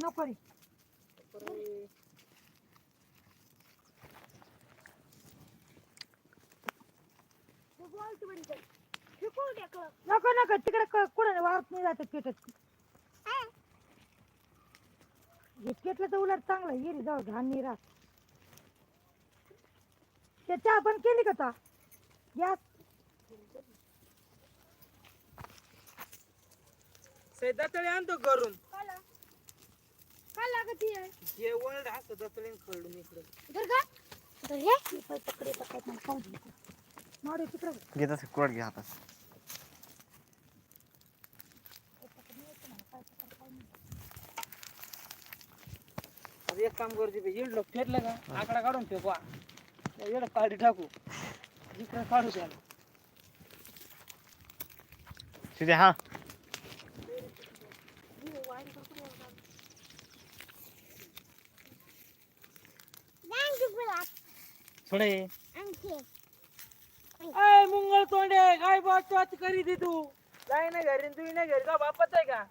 नको रे. नको नको. तिकडे कुठं वाहत नाही जात पेटत. हे तर उलट चांगलं येरी जाऊ घाण नाही राहत. ते चहा पण केली का ता? गॅस तरी आणतो करून लागत आहे. जे वळड असतं दतळे खरडून इकडे. धर का? धर हे पाय पकडे पकडे मला खाऊ दे मारे तिकडे. घेत असेल कोड घ्या हातात. आता एक काम करते बे, इडलं फेटलं का आकडा काढून फेकवा एवढं काढी टाकू. इकडे काढू त्याला तिथे हा. थोडे अय मुंगळ तोंडे काय बात वाच करी ती? तू काय नाही घरी न तू नाही घरी. का बापच आहे का?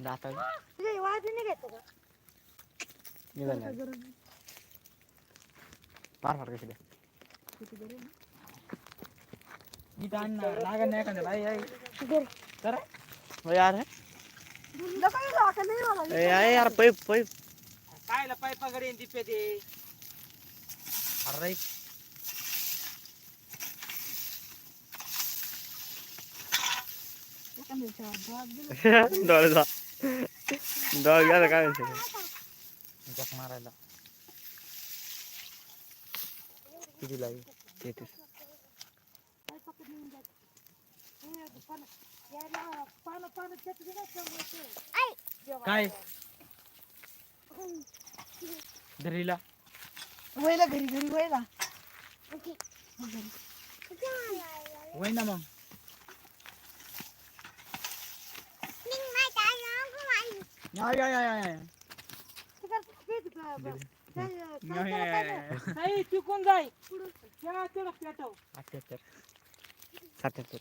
दाता तुझे वाजून नाही घ्यायचं का निघाल फार फार कशी द्या इथं आण ना. लागण नाही एखाद्याला आई. आई यार है? ए अरे यार पैप पैप. कायला पायपा कडे दिपे ते अरे. घ्या काय म्हणते जक मारायला. किती लागेल तेहतीस. नाही काय? धरीला वयला घरी घरी वयला होय ना मग. या या या या या. नाही चुकून जाय त्या तेवढं पेटव. अठ्याहत्तर सत्याहत्तर?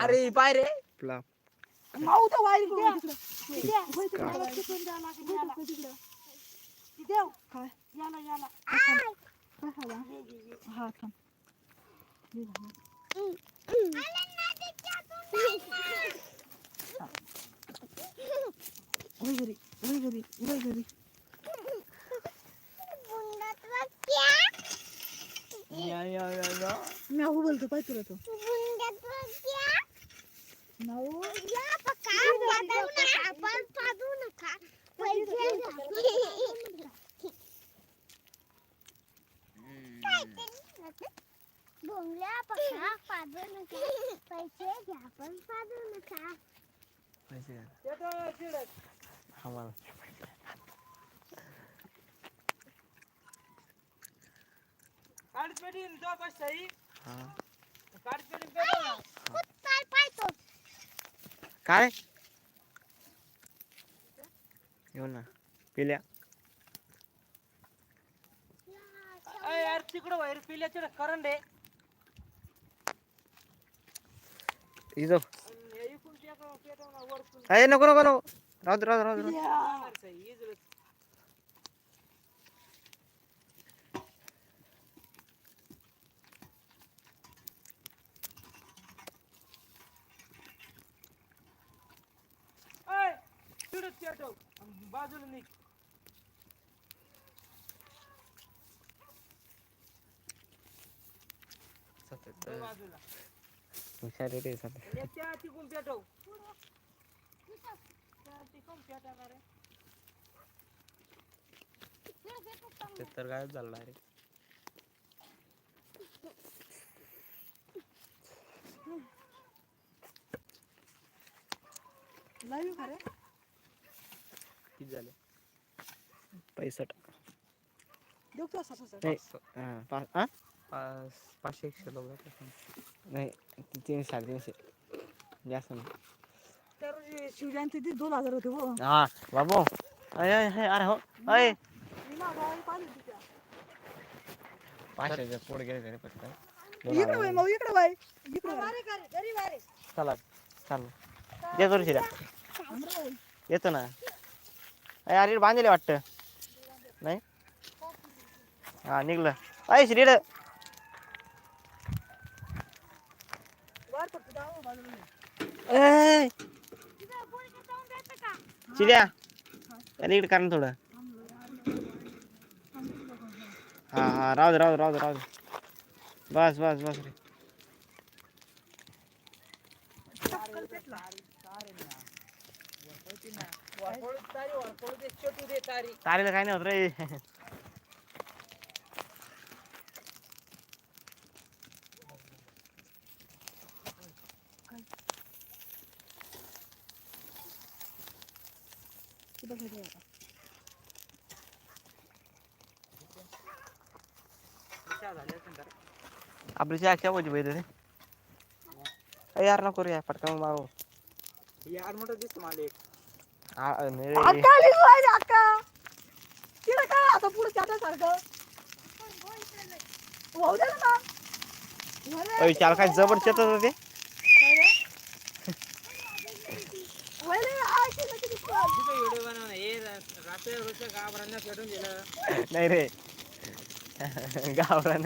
अरे पाय रे आपला माऊ तर वारी करू तिकडं देव काय याला याला हा थांब घरी वय म्याऊ बोलतो पाय तुला तो. नका पैसे घ्या. पण पाजू नका पैसे घ्या. पेटव चिडक हा मला काढ पेटीन तो सही हा. पेटीन काय? येऊ ना पिल्या. यार तिकडं बाहेर पिल्या करंट आहे इजो इकडून अरे नको नको नको. राहू दे राहू दे राहू दे, सही इजलं अय पेटव आणि बाजूला निघ. बाजूला. हुशार आहे रे सध्या आणि त्या तिकून पेटव. त्या तिकून पेटवणार आहे सत्याहत्तर गायब झाला रे लाईव्ह खरे? झाले. पैसठ. देऊ का असं असं नाही हा, पा- हा? पाच पाचशे एकशे लोक नाही तीनशे साडेतीनशे. जास्त नाही. त्या रोजी शिवजयंती ती दोन हजार होते हो. हा बाबू. अय अय अय, अरे हो अय. मी मागावर पाहिली होती त्या पाचशे पोट गेले तरी पटकन. इकडे वय मग इकडे वळ. चला चाल. दे येतो ना. अरे अरे बांधले वाटतं. नाही? हा निघलं. ऐश श्रीड वर अरे कारण थोडं. हा हा राहू दे राहू दे राहू दे राहू दे. बस बस बस रे. तारीला काय नाही होत रे आपली चहा क्या पाहिजे पाहिजे रे अय यार नको रे पटकन मारू यार मोठं दिसतं मला एक. आ- नाही. अक्का अक्का. तिला काय आता पुढे त्याच्यासारखं वाहू द्या ना वरे, अय, चाल काय जबरदस्त होतं ते वरे, आ, किती- किती पळ. तिथं व्हिडिओ बनवणं हे रात्री रोजच्या गाभरांना पेटून दिलं नाही रे गावरान